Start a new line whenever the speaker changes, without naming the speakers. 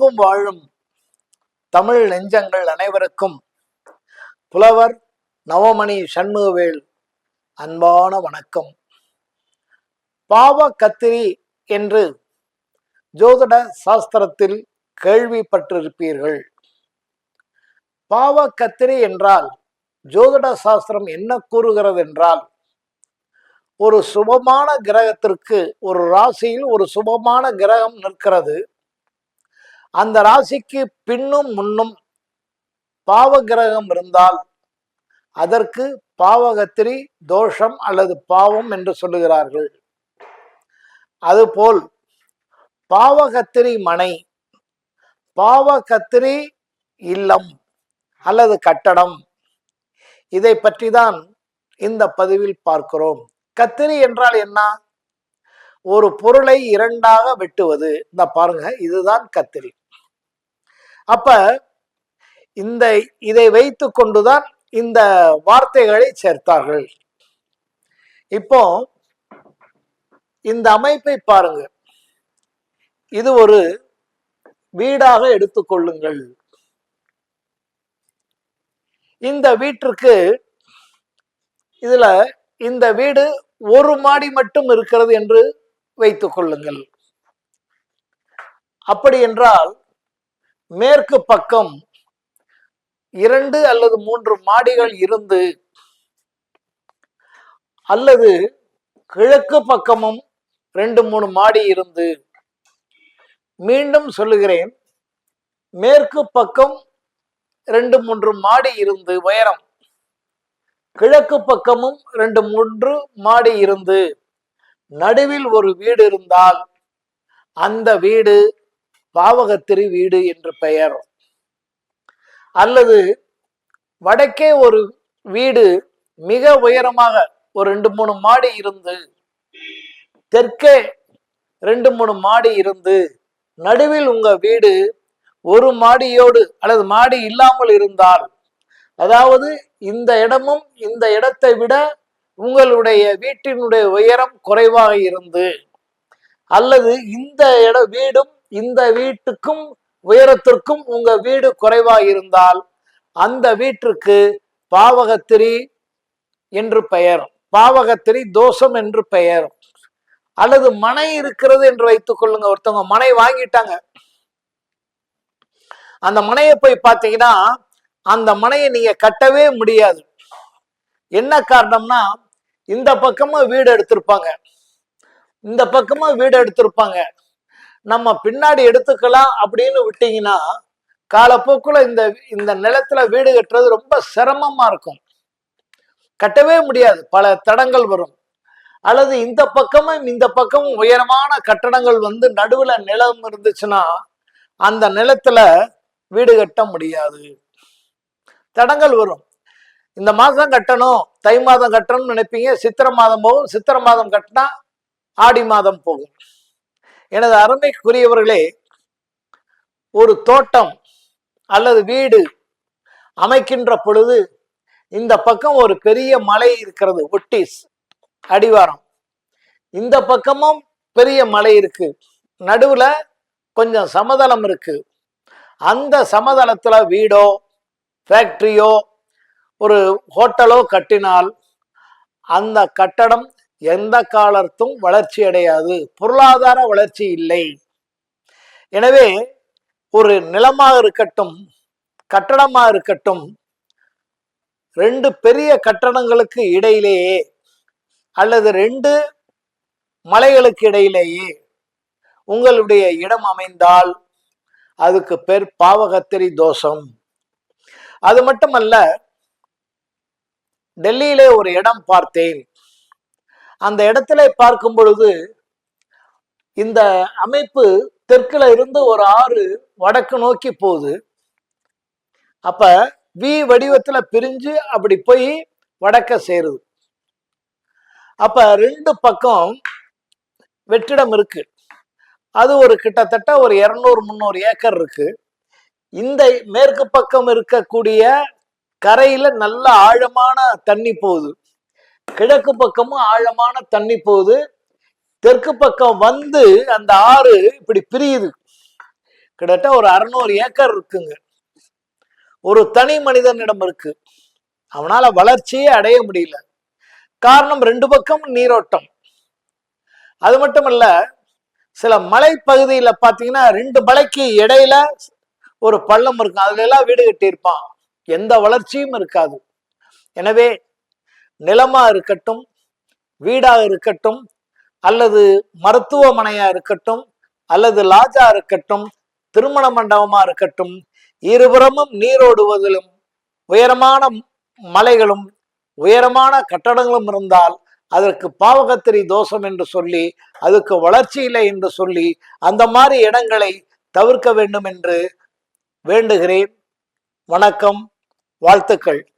எங்கும் வாழும் தமிழ் நெஞ்சங்கள் அனைவருக்கும் புலவர் நவமணி சண்முகவேல் அன்பான வணக்கம். பாவ கத்திரி என்று ஜோதிட சாஸ்திரத்தில் கேள்விப்பட்டிருப்பீர்கள். பாவ கத்திரி என்றால் ஜோதிட சாஸ்திரம் என்ன கூறுகிறது என்றால் ஒரு சுபமான கிரகத்திற்கு ஒரு ராசியில் ஒரு சுபமான கிரகம் நிற்கிறது. அந்த ராசிக்கு பின்னும் முன்னும் பாவ கிரகம் இருந்தால் அதற்கு பாவகத்திரி தோஷம் அல்லது பாவம் என்று சொல்லுகிறார்கள். அதுபோல் பாவகத்திரி மனை பாவகத்திரி இல்லம் அல்லது கட்டடம் இதை பற்றி தான் இந்த பதிவில் பார்க்கிறோம். கத்திரி என்றால் என்ன? ஒரு பொருளை இரண்டாக வெட்டுவது. இந்த பாருங்க இதுதான் கத்திரி. அப்ப இந்த இதை வைத்து கொண்டுதான் இந்த வார்த்தைகளை சேர்த்தார்கள். இப்போ இந்த அமைப்பை பாருங்க. இது ஒரு வீடாக எடுத்துக்கொள்ளுங்கள் இந்த வீட்டிற்கு இதுல இந்த வீடு ஒரு மாடி மட்டும் இருக்கிறது என்று வைத்துக் கொள்ளுங்கள். அப்படி என்றால் மேற்கு பக்கம் இரண்டு அல்லது மூன்று மாடிகள் இருந்து அல்லது கிழக்கு பக்கமும் ரெண்டு மூணு மாடி இருந்து மீண்டும் சொல்லுகிறேன் மேற்கு பக்கம் ரெண்டு மூன்று மாடி இருந்து உயரம் கிழக்கு பக்கமும் ரெண்டு மூன்று மாடி இருந்து நடுவில் ஒரு வீடு இருந்தால் அந்த வீடு பாவகத்திரி வீடு என்று பெயர். அல்லது வடக்கே ஒரு வீடு மிக உயரமாக ஒரு ரெண்டு மூணு மாடி இருந்து தெற்கே ரெண்டு மூணு மாடி இருந்து நடுவில் உங்க வீடு ஒரு மாடியோடு அல்லது மாடி இல்லாமல் இருந்தால் அதாவது இந்த இடமும் இந்த இடத்தை விட உங்களுடைய வீட்டினுடைய உயரம் குறைவாக இருந்து அல்லது இந்த இட வீடும் இந்த வீட்டுக்கும் உயரத்திற்கும் உங்க வீடு குறைவாக இருந்தால் அந்த வீட்டிற்கு பாவகத்திரி என்று பெயர் பாவகத்திரி தோஷம் என்று பெயர் அல்லது மனை இருக்கிறது என்று வைத்துக் கொள்ளுங்க. ஒருத்தவங்க மனை வாங்கிட்டாங்க. அந்த மனையை போய் பார்த்தீங்கன்னா அந்த மனையை நீங்க கட்டவே முடியாது. என்ன காரணம்னா இந்த பக்கமும் வீடு எடுத்திருப்பாங்க. இந்த பக்கமும் வீடு எடுத்திருப்பாங்க. நம்ம பின்னாடி எடுத்துக்கலாம் அப்படின்னு விட்டீங்கன்னா காலப்போக்குல இந்த இந்த நிலத்துல வீடு கட்டுறது ரொம்ப சிரமமா இருக்கும். கட்டவே முடியாது. பல தடங்கள் வரும். அல்லது இந்த பக்கமும் இந்த பக்கமும் உயரமான கட்டடங்கள் வந்து நடுவுல நிலம் இருந்துச்சுன்னா அந்த நிலத்துல வீடு கட்ட முடியாது. தடங்கள் வரும். இந்த மாதம் கட்டணும் தை மாதம் கட்டணும்னு நினைப்பீங்க. சித்திரை மாதம் போகும் சித்திரை மாதம் கட்டினா ஆடி மாதம் போகும். எனது அருமைக்குரியவர்களே ஒரு தோட்டம் அல்லது வீடு அமைக்கின்ற பொழுது இந்த பக்கம் ஒரு பெரிய மலை இருக்கிறது ஒட்டிஸ் அடிவாரம். இந்த பக்கமும் பெரிய மலை இருக்கு. நடுவுல கொஞ்சம் சமதளம் இருக்கு. அந்த சமதளத்துல வீடோ ஃபேக்டரியோ ஒரு ஹோட்டலோ கட்டினால் அந்த கட்டடம் எந்த காலத்தும் வளர்ச்சி அடையாது. பொருளாதார வளர்ச்சி இல்லை. எனவே ஒரு நிலமாக இருக்கட்டும் கட்டடமாக இருக்கட்டும் ரெண்டு பெரிய கட்டடங்களுக்கு இடையிலேயே அல்லது ரெண்டு மலைகளுக்கு இடையிலேயே உங்களுடைய இடம் அமைந்தால் அதுக்கு பேர் பாவகத்திரி தோஷம். அது மட்டுமல்ல டெல்லியிலே ஒரு இடம் பார்த்தேன். அந்த இடத்துல பார்க்கும் பொழுது இந்த அமைப்பு தெற்குல இருந்து ஒரு ஆறு வடக்கு நோக்கி போகுது. அப்ப வி வடிவத்துல பிரிஞ்சு அப்படி போய் வடக்க சேருது. அப்ப ரெண்டு பக்கம் வெற்றிடம் இருக்கு. அது ஒரு கிட்டத்தட்ட ஒரு இருநூறு முந்நூறு ஏக்கர் இருக்கு. இந்த மேற்கு பக்கம் இருக்கக்கூடிய கரையில நல்ல ஆழமான தண்ணி போகுது. கிழக்கு பக்கமும் ஆழமான தண்ணி போகுது. தெற்கு பக்கம் வந்து அந்த ஆறு இப்படி பிரியுது. கிட்டத்தட்ட ஒரு அறுநூறு ஏக்கர் இருக்குங்க. ஒரு தனி மனிதனிடம் இருக்கு. அவனால வளர்ச்சியே அடைய முடியல. காரணம் ரெண்டு பக்கம் நீரோட்டம். அது மட்டும் இல்ல சில மலைப்பகுதியில பாத்தீங்கன்னா ரெண்டு மலைக்கு இடையில ஒரு பள்ளம் இருக்கும். அதுல எல்லாம் வீடு கட்டியிருப்பான். எந்த வளர்ச்சியும் இருக்காது. எனவே நிலமா இருக்கட்டும் வீடாக இருக்கட்டும் அல்லது மருத்துவமனையா இருக்கட்டும் அல்லது லாஜா இருக்கட்டும் திருமண மண்டபமா இருக்கட்டும் இருபுறமும் நீரோடுவதிலும் உயரமான மலைகளும் உயரமான கட்டடங்களும் இருந்தால் அதற்கு பாவகத்திரி தோஷம் என்று சொல்லி அதுக்கு வளர்ச்சி இல்லை என்று சொல்லி அந்த மாதிரி இடங்களை தவிர்க்க வேண்டும் என்று வேண்டுகிறேன். வணக்கம். வாழ்த்துக்கள்.